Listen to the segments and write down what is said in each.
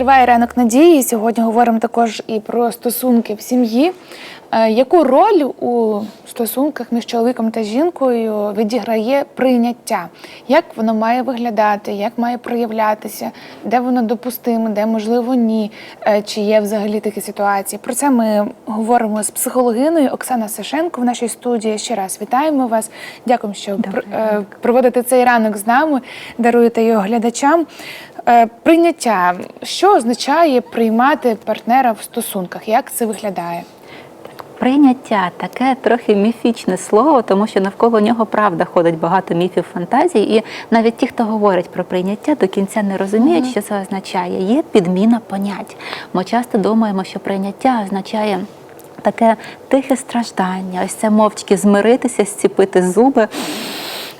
Триває ранок надії. Сьогодні говоримо також і про стосунки в сім'ї. Е, Яку роль у стосунках між чоловіком та жінкою відіграє прийняття? Як воно має виглядати, як має проявлятися, де воно допустиме, де можливо ні? Е, Чи є взагалі такі ситуації? Про це ми говоримо з психологиною Оксана Сашенко в нашій студії. Ще раз вітаємо вас. Дякуємо, що Добрий пр- е, проводите цей ранок з нами, даруєте його глядачам. Е, Прийняття, що означає приймати партнера в стосунках? Як це виглядає? Прийняття таке трохи міфічне слово, тому що навколо нього правда ходить багато міфів фантазій, і навіть ті, хто говорить про прийняття, до кінця не розуміють, що це означає. Є підміна понять. Ми часто думаємо, що прийняття означає. Таке тихе страждання, ось це мовчки змиритися, зціпити зуби,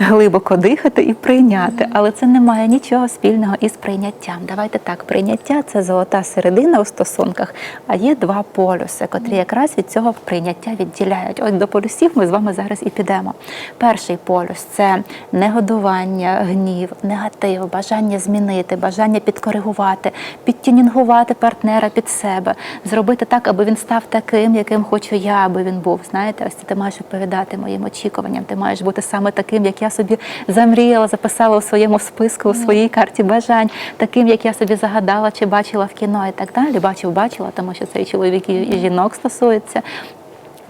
глибоко дихати і прийняти. Але це не має нічого спільного із прийняттям. Давайте так, прийняття це золота середина у стосунках, а є два полюси, котрі якраз від цього прийняття відділяють. Ось до полюсів ми з вами зараз і підемо. Перший полюс це негодування, гнів, негатив, бажання змінити, бажання підкоригувати, підтюнінгувати партнера під себе, зробити так, аби він став таким, яким хочу я, аби він був. Знаєте, ось ти маєш відповідати моїм очікуванням. Ти маєш бути саме таким, як я собі замріяла, записала у своєму списку, у своїй карті бажань, таким, як я собі загадала чи бачила в кіно і так далі. Бачив, бачила, тому що це і чоловіків, і жінок стосується.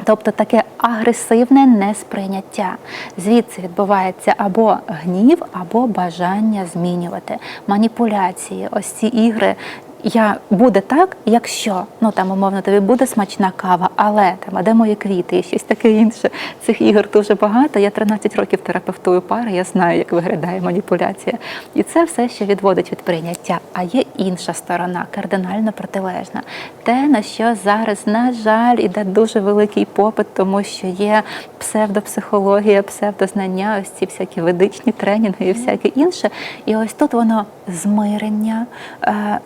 Тобто таке агресивне несприйняття. Звідси відбувається або гнів, або бажання змінювати, маніпуляції, ось ці ігри. Я буде так, якщо ну там умовно тобі буде смачна кава, але там а де мої квіти і щось таке інше. Цих ігор дуже багато. Я 13 років терапевтую пари, я знаю, як виглядає маніпуляція. І це все, що відводить від прийняття. А є інша сторона, кардинально протилежна. Те, на що зараз, на жаль, іде дуже великий попит, тому що є псевдопсихологія, псевдознання, ось ці всякі ведичні тренінги і всяке інше. І ось тут воно змирення, е,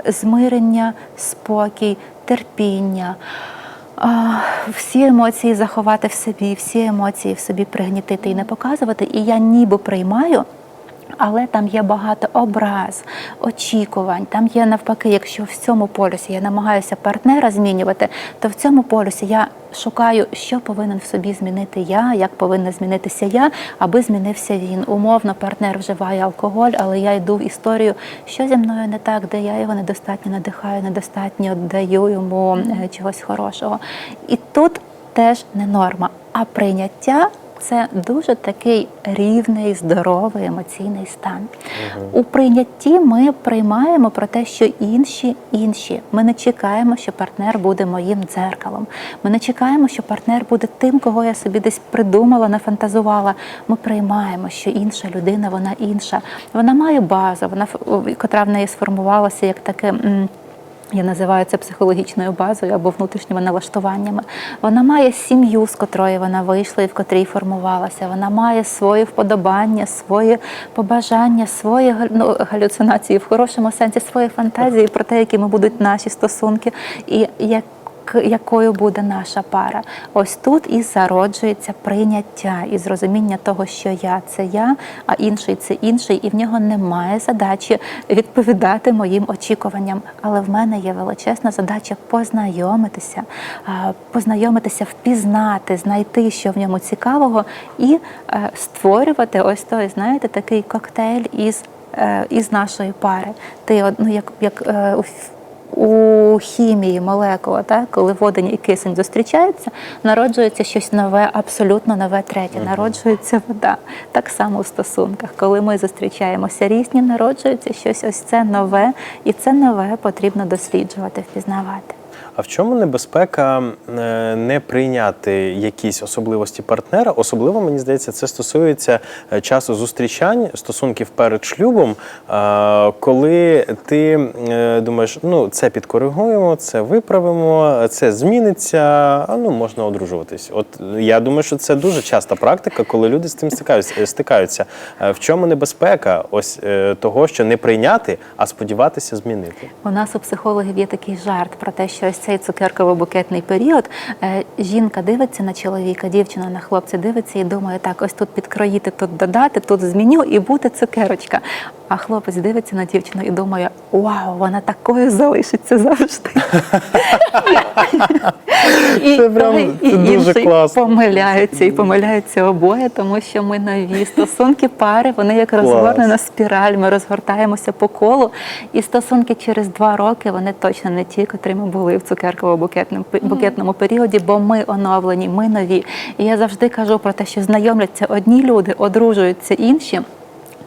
змирення, спокій, терпіння. Всі емоції заховати в собі, всі емоції в собі пригнітити і не показувати. І я ніби приймаю. Але там є багато образ, очікувань. Там є навпаки, якщо в цьому полюсі я намагаюся партнера змінювати, то в цьому полюсі я шукаю, що повинен в собі змінити я, як повинна змінитися я, аби змінився він. Умовно, партнер вживає алкоголь, але я йду в історію, що зі мною не так, де я його недостатньо надихаю, недостатньо даю йому е, чогось хорошого. І тут теж не норма, а прийняття. Це дуже такий рівний, здоровий емоційний стан. У прийнятті ми приймаємо про те, що інші інші. Ми не чекаємо, що партнер буде моїм дзеркалом. Ми не чекаємо, що партнер буде тим, кого я собі десь придумала, нафантазувала. Ми приймаємо, що інша людина, вона інша. Вона має базу, вона котра в неї сформувалася як таке. Я називаю це психологічною базою або внутрішніми налаштуваннями. Вона має сім'ю, з котрої вона вийшла і в котрій формувалася. Вона має свої вподобання, свої побажання, свої ну, галюцинації в хорошому сенсі, свої фантазії про те, якими будуть наші стосунки, і як якою буде наша пара. Ось тут і зароджується прийняття і зрозуміння того, що я це я, а інший це інший, і в нього немає задачі відповідати моїм очікуванням. Але в мене є величезна задача познайомитися, познайомитися, впізнати, знайти, що в ньому цікавого, і е, створювати ось той, знаєте, такий коктейль із. е, Із нашої пари, ти ну, як, як е, у хімії молекула, так, коли водень і кисень зустрічаються, народжується щось нове, абсолютно нове третє. Народжується вода. Так само в стосунках. Коли ми зустрічаємося різні, народжується щось ось це нове, і це нове потрібно досліджувати, впізнавати. А в чому небезпека е, не прийняти якісь особливості партнера? Особливо мені здається, це стосується е, часу зустрічань, стосунків перед шлюбом, е, коли ти думаєш, ну це підкоригуємо, це виправимо, це зміниться, а ну можна одружуватись. От я думаю, що це дуже часта практика, коли люди з цим стикаються. В чому небезпека ось того, що не прийняти, а сподіватися змінити? У нас у психологів є такий жарт про те, що ось цей цукерково-букетний період е, жінка дивиться на чоловіка, дівчина на хлопця дивиться і думає, так, ось тут підкроїти, тут додати, тут зміню і буде цукерочка. А хлопець дивиться на дівчину і думає: Вау, вона такою залишиться завжди. І той, і інший помиляються і помиляються обоє, тому що ми нові стосунки пари, вони як розгорнена спіраль. Ми розгортаємося по колу. І стосунки через два роки вони точно не ті, котрі ми були в цукерково-букетному букетному періоді, бо ми оновлені, ми нові. І я завжди кажу про те, що знайомляться одні люди, одружуються інші.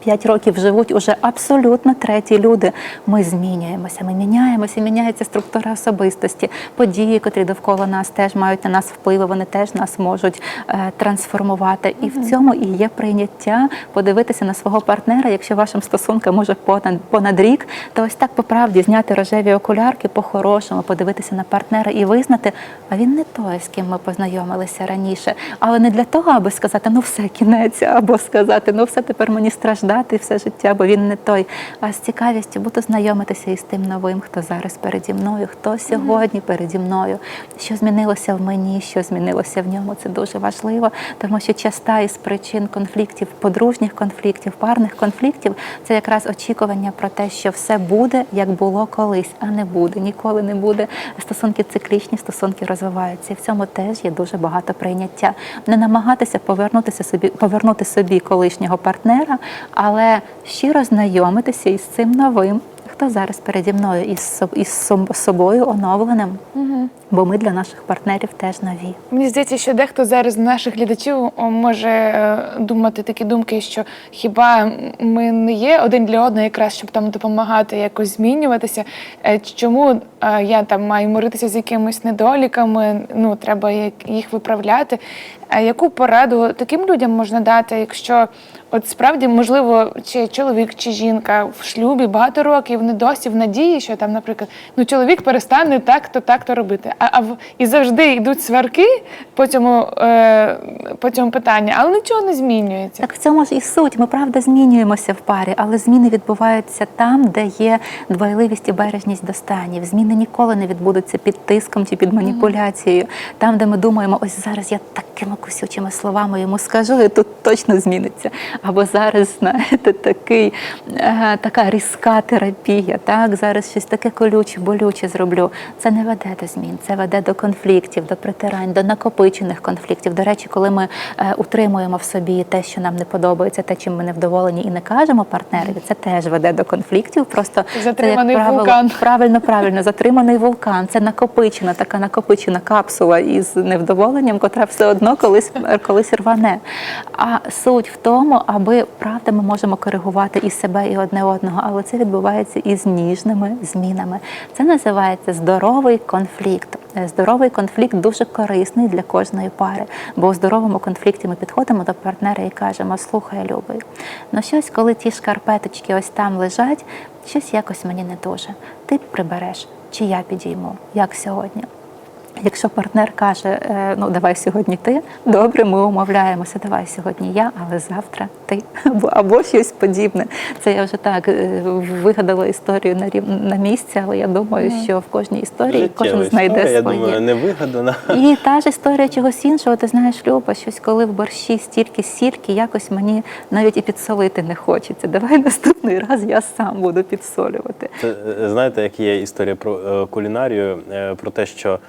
П'ять років живуть уже абсолютно треті люди. Ми змінюємося, ми міняємося, міняється структура особистості. Події, котрі довкола нас теж мають на нас впливи, вони теж нас можуть е, трансформувати. І в цьому і є прийняття подивитися на свого партнера. Якщо вашим стосункам може понад понад рік, то ось так по правді зняти рожеві окулярки по-хорошому, подивитися на партнера і визнати, а він не той, з ким ми познайомилися раніше. Але не для того, аби сказати, ну все, кінець, або сказати, ну все тепер мені страждати все життя, бо він не той. А з цікавістю буду знайомитися із тим новим, хто зараз переді мною, хто сьогодні переді мною, що змінилося в мені, що змінилося в ньому. Це дуже важливо, тому що часта із причин конфліктів, подружніх конфліктів, парних конфліктів це якраз очікування про те, що все буде, як було колись, а не буде, ніколи не буде. Стосунки циклічні, стосунки розвиваються. І в цьому теж є дуже багато прийняття. Не намагатися повернутися собі, повернути собі колишнього партнера, але щиро знайомитися із цим новим. Хто зараз переді мною із із собою оновленим? Бо ми для наших партнерів теж нові. Мені здається, що дехто зараз з наших глядачів може е, думати такі думки, що хіба ми не є один для одного, якраз щоб там допомагати якось змінюватися. Е, Чому е, я там маю миритися з якимись недоліками? Ну треба їх виправляти. А яку пораду таким людям можна дати, якщо от справді можливо, чи чоловік, чи жінка в шлюбі багато років вони досі в надії, що там, наприклад, ну чоловік перестане так-то, так-то робити. А, а в- і завжди йдуть сварки по цьому, е, по цьому питанню, але нічого не змінюється. Так в цьому ж і суть. Ми правда змінюємося в парі, але зміни відбуваються там, де є дбайливість і бережність до станів. Зміни ніколи не відбудуться під тиском чи під маніпуляцією. Там, де ми думаємо, ось зараз я такими кусючими словами йому скажу, і тут точно зміниться. Або зараз, знаєте, такий, е, така різка терапія. Так, зараз щось таке колюче, болюче зроблю. Це не веде до змін, це веде до конфліктів, до притирань, до накопичених конфліктів. До речі, коли ми е, утримуємо в собі те, що нам не подобається, те, чим ми не вдоволені, і не кажемо партнерові, це теж веде до конфліктів. Просто це, Затриманий як правило, вулкан. Правильно, правильно, затриманий вулкан. Це накопичена, така накопичена капсула із невдоволенням, котра все одно колись, колись рване. А суть в тому, аби правда, ми можемо коригувати і себе, і одне одного, але це відбувається із ніжними змінами. Це називається здоровий конфлікт. Е, Здоровий конфлікт дуже корисний для кожної пари, бо у здоровому конфлікті ми підходимо до партнера і кажемо: слухай, любий, ну щось, коли ті шкарпеточки ось там лежать, щось якось мені не дуже. Ти прибереш, чи я підійму, як сьогодні. Якщо партнер каже, е, ну давай сьогодні ти, добре, ми умовляємося, давай сьогодні я, але завтра ти або, або щось подібне. Це я вже так е, вигадала історію на рів на місці, але я думаю, що в кожній історії кожен знайде історія, своє. Я думаю, не вигадана. І та ж історія чогось іншого, ти знаєш, Люба, щось коли в борщі стільки сірки, якось мені навіть і підсолити не хочеться. Давай наступний раз я сам буду підсолювати. Це, е, знаєте, як є історія про кулінарію, про те, що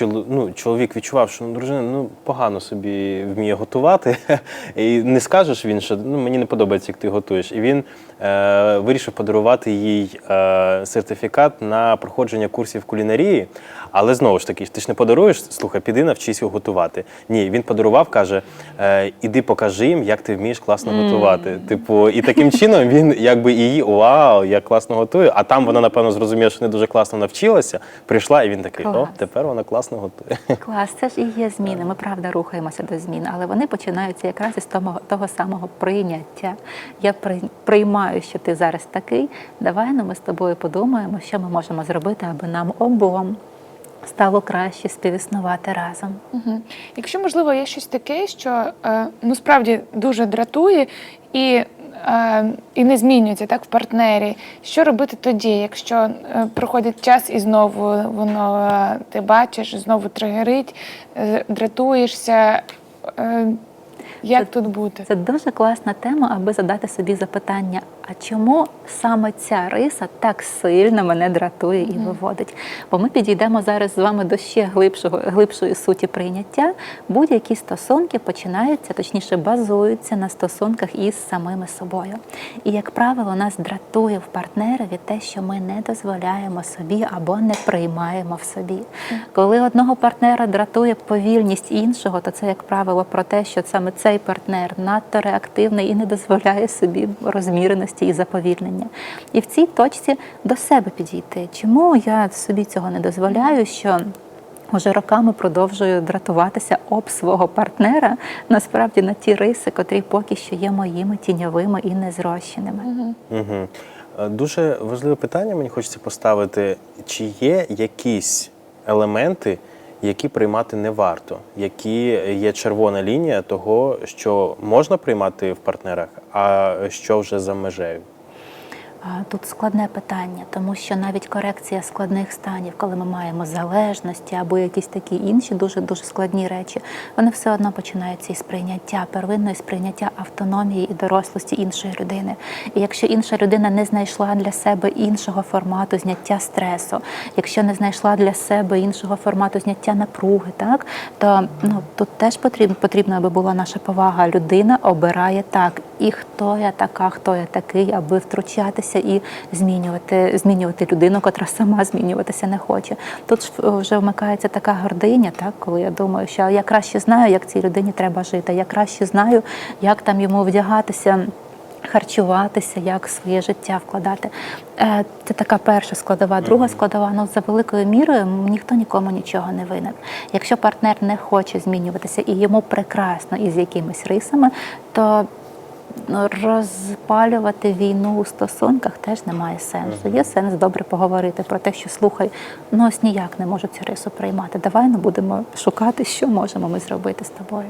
ну, чоловік відчував, що ну, дружина ну, погано собі вміє готувати, і не скажеш він, що ну, мені не подобається, як ти готуєш. І він е, вирішив подарувати їй е, сертифікат на проходження курсів кулінарії. Але знову ж таки, ти ж не подаруєш, слухай, піди навчись його готувати. Ні, він подарував, каже: е, іди покажи їм, як ти вмієш класно готувати. Типу, і таким чином він якби її вау, я класно готую. А там вона, напевно, зрозуміла, що не дуже класно навчилася. Прийшла, і він такий: о, тепер вона класно готує. Клас, це ж і є зміни. Ми правда рухаємося до змін, але вони починаються якраз із того, того самого прийняття. Я приймаю, що ти зараз такий. Давай ну, ми з тобою подумаємо, що ми можемо зробити, аби нам обом стало краще співіснувати разом. Мгм. Якщо можливо є щось таке, що е, ну справді дуже дратує і, е, і не змінюється так в партнері, що робити тоді, якщо е, проходить час і знову воно ти бачиш, знову тригерить, дратуєшся. Як тут бути? Це дуже класна тема, аби задати собі запитання: а чому саме ця риса так сильно мене дратує і виводить? Бо ми підійдемо зараз з вами до ще глибшого, глибшої суті прийняття. Будь-які стосунки починаються, точніше, базуються на стосунках із самими собою. І, як правило, нас дратує в партнерові те, що ми не дозволяємо собі або не приймаємо в собі. Коли одного партнера дратує повільність іншого, то це, як правило, про те, що саме цей партнер надто реактивний і не дозволяє собі розміреності і заповільнення. І в цій точці до себе підійти. Чому я собі цього не дозволяю? що Уже роками продовжую дратуватися об свого партнера насправді на ті риси, котрі поки що є моїми тіньовими і незрощеними. Угу. Дуже важливе питання мені хочеться поставити: чи є якісь елементи, які приймати не варто, які є червона лінія того, що можна приймати в партнерах, а що вже за межею? Тут складне питання, тому що навіть корекція складних станів, коли ми маємо залежності або якісь такі інші дуже дуже складні речі, вони все одно починаються із прийняття, первинної сприйняття автономії і дорослості іншої людини. І якщо інша людина не знайшла для себе іншого формату зняття стресу, якщо не знайшла для себе іншого формату зняття напруги, так то ну тут теж потрібно, потрібно, аби була наша повага. Людина обирає так, і хто я така, хто я такий, аби втручатися і змінювати, змінювати людину, котра сама змінюватися не хоче. Тут вже вмикається така гординя, так коли я думаю, що я краще знаю, як цій людині треба жити. Я краще знаю, як там йому вдягатися. Харчуватися, як своє життя вкладати. Е, Це така перша складова. Друга складова, ну за великою мірою ніхто нікому нічого не винен. Якщо партнер не хоче змінюватися і йому прекрасно із якимись рисами, то розпалювати війну у стосунках теж немає сенсу. Є сенс добре поговорити про те, що слухай, ну ось ніяк не можу цю рису приймати. Давай ну будемо шукати, що можемо ми зробити з тобою.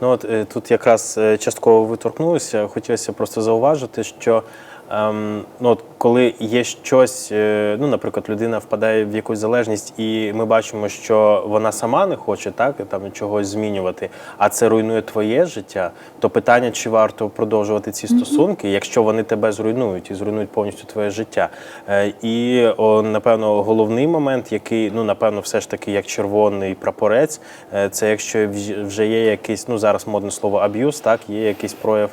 Ну от е, тут якраз е, частково ви торкнулися. Хотілося просто зауважити, що ем, ну, от коли є щось, е, ну, наприклад, людина впадає в якусь залежність, і ми бачимо, що вона сама не хоче так там чогось змінювати, а це руйнує твоє життя, то питання, чи варто продовжувати ці стосунки, якщо вони тебе зруйнують і зруйнують повністю твоє життя. Е, І напевно, головний момент, який ну напевно, все ж таки як червоний прапорець, е, це якщо вже є якийсь, ну зараз модне слово аб'юз, так є якийсь прояв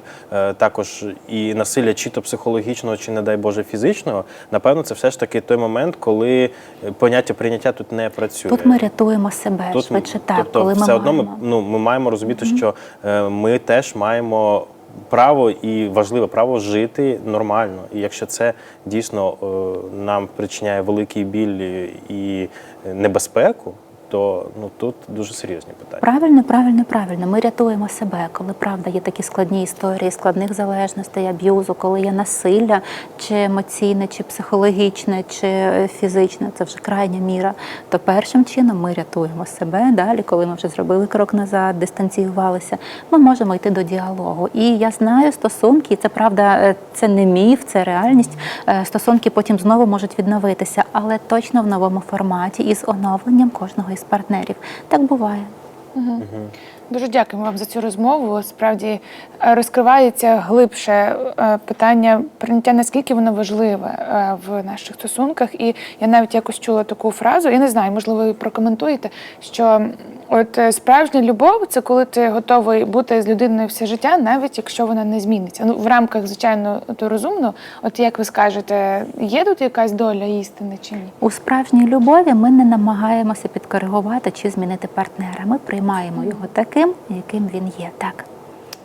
також і насилля, чи то психологічного, чи не дай Боже фізичного. Напевно, це все ж таки той момент, коли е, поняття прийняття тут не працює. Тут ми рятуємо себе Тут, швидше так, тобто, коли ми все одно ми, ну, ми маємо розуміти, що е, ми теж маємо право і важливе право жити нормально. І якщо це дійсно е, нам причиняє великий біль і небезпеку, то ну тут дуже серйозні питання. Правильно, правильно, правильно. Ми рятуємо себе, коли правда є такі складні історії складних залежностей, аб'юзу, коли є насилля, чи емоційне, чи психологічне, чи е, фізичне, це вже крайня міра. То першим чином ми рятуємо себе. Далі, коли ми вже зробили крок назад, дистанціювалися, ми можемо йти до діалогу. І я знаю стосунки, і це правда, е, це не міф, це реальність. Е, Стосунки потім знову можуть відновитися, але точно в новому форматі і з оновленням кожного із партнерів. Так буває. Дуже дякуємо вам за цю розмову. Справді е, розкривається глибше е, питання прийняття, наскільки воно важливе е, в наших стосунках. І я навіть якось чула таку фразу, я не знаю, можливо, ви прокоментуєте, що от справжня любов це коли ти готовий бути з людиною все життя, навіть якщо вона не зміниться. Ну в рамках, звичайно, то розумно. От як ви скажете, є тут якась доля істини чи ні? У справжній любові ми не намагаємося підкоригувати чи змінити партнера. Ми приймаємо його таким, яким він є. Так.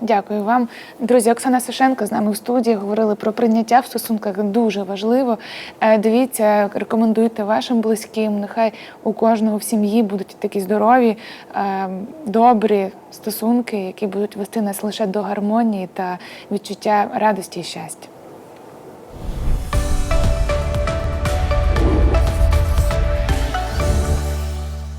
Дякую вам, друзі. Оксана Сашенко з нами в студії говорили про прийняття в стосунках. Дуже важливо. Е, Дивіться, рекомендуйте вашим близьким. Нехай у кожного в сім'ї будуть такі здорові, е, добрі стосунки, які будуть вести нас лише до гармонії та відчуття радості і щастя.